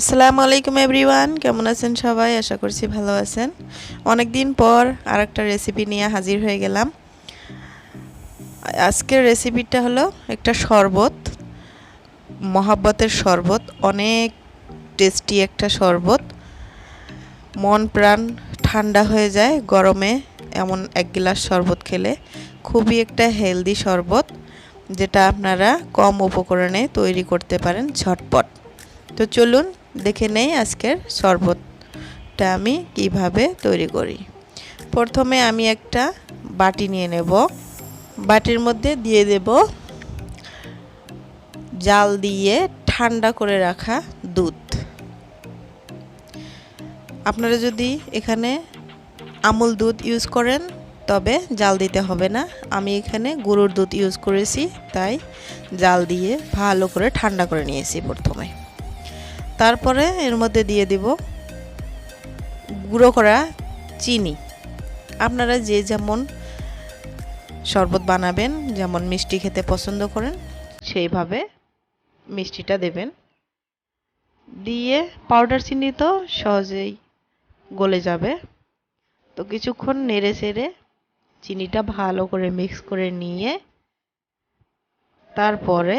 আসসালামু আলাইকুম এভরিওয়ান কেমন আছেন সবাই? আশা করছি ভালো আছেন। অনেক দিন পর আর একটা রেসিপি নিয়ে হাজির হয়ে গেলাম। আজকের রেসিপিটা হলো একটা শরবত, মহাব্বতের শরবত, অনেক টেস্টি একটা শরবত। মন প্রাণ ঠান্ডা হয়ে যায় গরমে এমন এক গ্লাস শরবত খেলে। খুবই একটা হেলদি শরবত, যেটা আপনারা কম উপকরণে তৈরি করতে পারেন ঝটপট। তো চলুন দেখে নেই আজকের শরবতটা আমি কীভাবে তৈরি করি। প্রথমে আমি একটা বাটি নিয়ে নেব। বাটির মধ্যে দিয়ে দেব জাল দিয়ে ঠান্ডা করে রাখা দুধ। আপনারা যদি এখানে আমুল দুধ ইউজ করেন, তবে জাল দিতে হবে না। আমি এখানে গরুর দুধ ইউজ করেছি, তাই জাল দিয়ে ভালো করে ঠান্ডা করে নিয়েছি প্রথমে। তারপরে এর মধ্যে দিয়ে দিব গুঁড়ো করা চিনি। আপনারা যে যেমন শরবত বানাবেন, যেমন মিষ্টি খেতে পছন্দ করেন, সেইভাবে মিষ্টিটা দেবেন। দিয়ে পাউডার চিনি তো সহজেই গলে যাবে। তো কিছুক্ষণ নেড়ে চেড়ে চিনিটা ভালো করে মিক্স করে নিয়ে তারপরে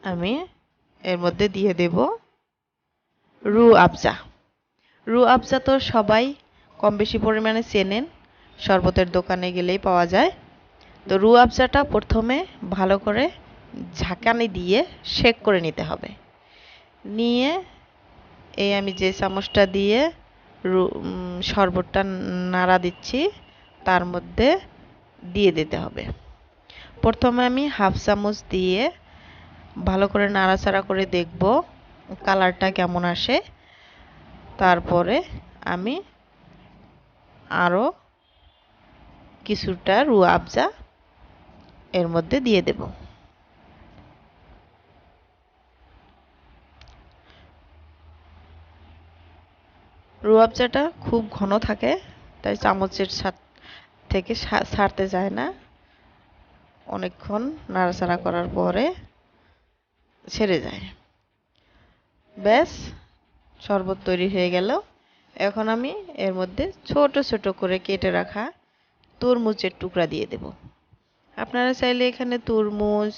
আমি এর মধ্যে দিয়ে দেব রু আফজা। রু আফজা তো সবাই কম বেশি পরিমাণে চেনেন, শরবতের দোকানে গেলেই পাওয়া যায়। তো রু আফজাটা প্রথমে ভালো করে ঝাঁকানি দিয়ে শেক করে নিতে হবে। নিয়ে এই আমি যে চামচটা দিয়ে রু শরবতটা নাড়া দিচ্ছি, তার মধ্যে দিয়ে দিতে হবে। প্রথমে আমি হাফ চামচ দিয়ে ভালো করে নাড়াচাড়া করে দেখব কালারটা কেমন আসে। তারপরে আমি আরও কিছুটা রুয়া আফজা এর মধ্যে দিয়ে দেব। রুয়াবজাটা খুব ঘন থাকে, তাই চামচের থেকে ছাড়তে যায় না। অনেকক্ষণ নাড়াচাড়া করার পরে ছেড়ে যায়। ব্যাস, শরবত তৈরি হয়ে গেল। এখন আমি এর মধ্যে ছোট ছোট করে কেটে রাখা তরমুজের টুকরা দিয়ে দেব। আপনারা চাইলে এখানে তরমুজ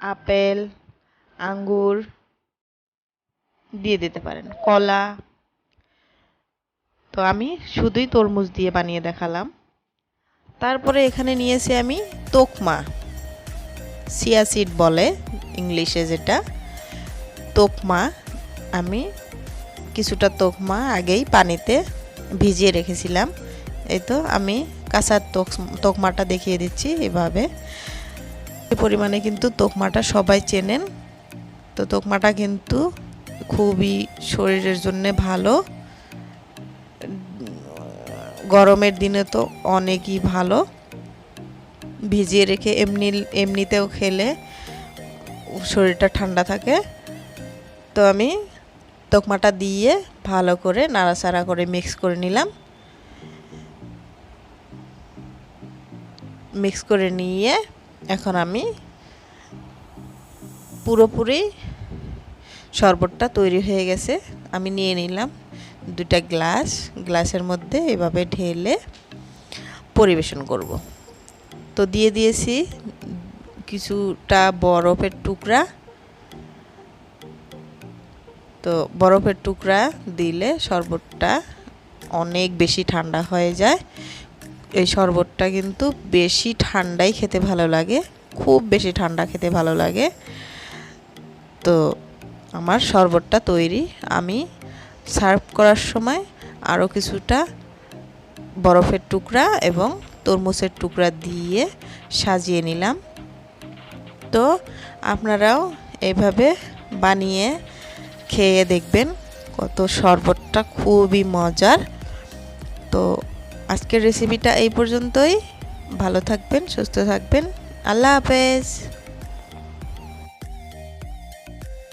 আপেল, আঙ্গুর দিয়ে দিতে পারেন, কলা। তো আমি শুধুই তরমুজ দিয়ে বানিয়ে দেখালাম। তারপরে এখানে নিয়েছি আমি তোকমা। সিয়া সিড বলে, ইংলিশে যেটা। তোকমা, আমি কিছুটা তোকমা আগেই পানিতে ভিজিয়ে রেখেছিলাম। এই তো আমি কাঁচা তোক, তোকমাটা দেখিয়ে দিচ্ছি এভাবে। পরিমাণে কিন্তু তোকমাটা সবাই চেনেন। তো তোকমাটা কিন্তু খুবই শরীরের জন্য ভালো। গরমের দিনে তো অনেকই ভালো। ভিজিয়ে রেখে এমনি, এমনিতেও খেলে শরীরটা ঠান্ডা থাকে। তো আমি তোকমাটা দিয়ে ভালো করে নাড়াচাড়া করে মিক্স করে নিলাম। মিক্স করে নিয়ে এখন আমি পুরোপুরি শরবতটা তৈরি হয়ে গেছে। আমি নিয়ে নিলাম দুটা গ্লাস। গ্লাসের মধ্যে এভাবে ঢেলে পরিবেশন করব। তো দিয়ে দিয়েছি কিছুটা বরফের টুকরা। তো বরফের টুকরা দিলে শরবতটা অনেক বেশি ঠান্ডা হয়ে যায়। এই শরবতটা কিন্তু বেশি ঠান্ডাই খেতে ভালো লাগে, খুব বেশি ঠান্ডা খেতে ভালো লাগে। তো আমার শরবতটা তৈরি। আমি সার্ভ করার সময় আরও কিছুটা বরফের টুকরা এবং তরমুজের টুকরা দিয়ে সাজিয়ে নিলাম। তো আপনারাও এভাবে বানিয়ে খেয়ে দেখবেন কত শরবতটা খুবই মজার। তো আজকের রেসিপিটা এই পর্যন্তই। ভালো থাকবেন, সুস্থ থাকবেন। আল্লাহ হাফেজ।